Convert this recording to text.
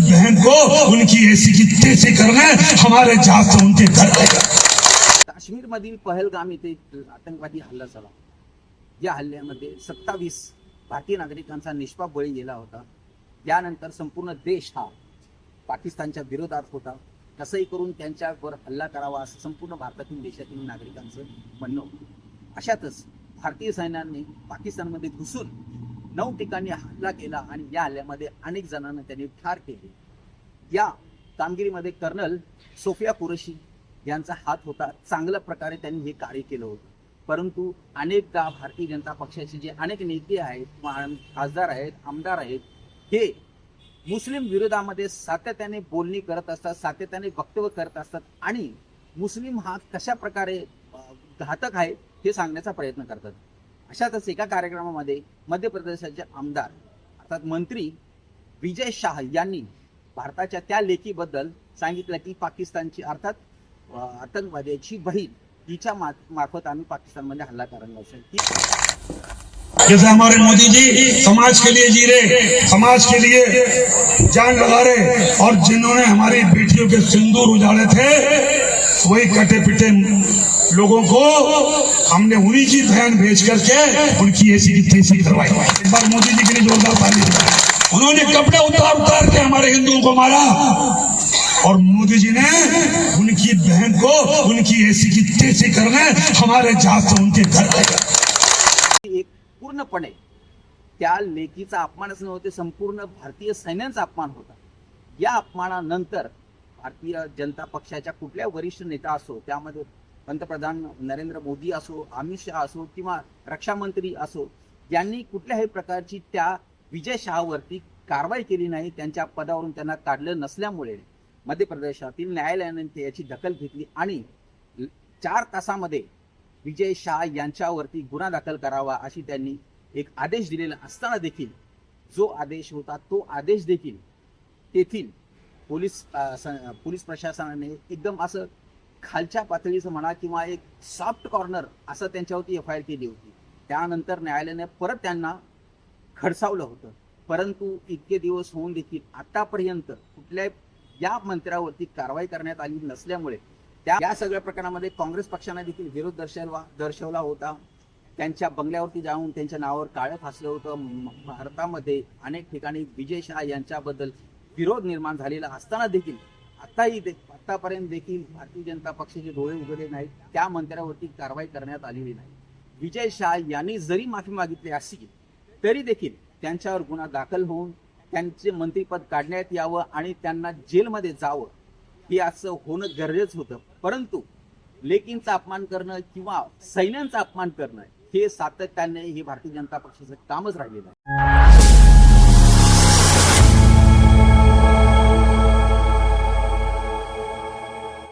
बहन को उनकी ऐसी की तैसी करने हमारे जहाज से उनके घर आएगा काश्मीरमधील पहलगाम इथे आतंकवादी हल्ला झाला. या हल्ल्यामध्ये सत्तावीस भारतीय नागरिकांचा निष्पाप बळी गेला होता. यानंतर संपूर्ण देश हा पाकिस्तानच्या विरोधात होता. कसंही करून त्यांच्यावर हल्ला करावा असं संपूर्ण भारतातील देशातील नागरिकांचं म्हणणं होतं. अशातच भारतीय सैन्याने पाकिस्तानमध्ये घुसून नऊ ठिकाणी हल्ला केला आणि या हल्ल्यामध्ये अनेक जणांना त्यांनी ठार केले. या कामगिरीमध्ये कर्नल सोफिया कुरेशी यांचा हात होता. चांगल्या प्रकारे त्यांनी हे कार्य केलं होतं. परंतु अनेकदा भारतीय जनता पक्षाचे जे अनेक नेते आहेत खासदार आहेत आमदार आहेत हे मुस्लिम विरोधामध्ये सातत्याने बोलणी करत असतात सातत्याने वक्तव्य करत असतात आणि मुस्लिम हा कशा प्रकारे घातक आहे हे सांगण्याचा प्रयत्न करतात. अशातच एका कार्यक्रमामध्ये मध्य प्रदेशाचे आमदार अर्थात मंत्री विजय शाह यांनी भारताच्या त्या लेखीबद्दल सांगितलं की पाकिस्तानची अर्थात आतंकवाद्याची बहीण तिच्या मार्फत आम्ही पाकिस्तानमध्ये हल्ला करायला असेल की जैसे हमारे मोदी जी समाज के लिए जी रहे समाज के लिए जान लगा रहे और जिन्होंने हमारी बेटियों के सिंदूर उजाड़े थे वही कटे पिटे लोगों को हमने उन्हीं की बहन भेज करके उनकी ऐसी की तैसी करवाई। इस बार मोदी जी के लिए जोरदार ताली उन्होंने कपड़े उतार उतार के हमारे हिंदुओं को मारा। और मोदी जी ने उनकी बहन को उनकी ऐसी की तैसी करने हमारे जहाज से उनके घर एक पूर्णपणे त्या लेकीचा अपमानच नव्हते संपूर्ण भारतीय सैन्याचा अपमान होता. या अपमानानंतर भारतीय जनता पक्षाच्या कुठल्या वरिष्ठ नेता असो त्यामध्ये पंतप्रधान नरेंद्र मोदी असो अमित शहा असो किंवा रक्षामंत्री असो यांनी कुठल्याही प्रकारची त्या विजय शहावरती कारवाई केली नाही त्यांच्या पदावरून त्यांना काढलं नसल्यामुळे मध्य प्रदेशातील न्यायालयाने याची दखल घेतली आणि चार तासामध्ये विजय शाह यांच्यावरती गुन्हा दाखल करावा अशी त्यांनी एक आदेश दिलेला असताना देखील जो आदेश होता तो आदेश देखील तेथील पोलीस पोलीस प्रशासनाने एकदम असं खालच्या पातळीचं म्हणा किंवा एक सॉफ्ट कॉर्नर असं त्यांच्यावरती एफ आय आर केली होती. त्यानंतर न्यायालयाने परत त्यांना खडसावलं होतं. परंतु इतके दिवस होऊन देखील आतापर्यंत कुठल्या या मंत्र्यावरती कारवाई करण्यात आली नसल्यामुळे त्या या सगळ्या प्रकरणामध्ये काँग्रेस पक्षाने देखील विरोध दर्शवला दर्शवला होता. त्यांच्या बंगल्यावरती जाऊन त्यांच्या नावावर काळं फासलं होतं. भारतामध्ये अनेक ठिकाणी विजय शहा यांच्याबद्दल विरोध निर्माण झालेला असताना देखील आताही दे- आतापर्यंत देखील भारतीय जनता पक्षाचे डोळे उघडले नाहीत. त्या मंत्र्यावरती कारवाई करण्यात आलेली नाही. विजय शहा यांनी जरी माफी मागितली असली तरी देखील त्यांच्यावर गुन्हा दाखल होऊन त्यांचे मंत्रीपद काढण्यात यावं आणि त्यांना जेलमध्ये जावं हे असं होणं गरजेचं होतं. परंतु लेकींचा अपमान करणं किंवा सैन्यांचा अपमान करणं हे सातत्याने हे भारतीय जनता पक्षाचं कामच राहिलेलं आहे.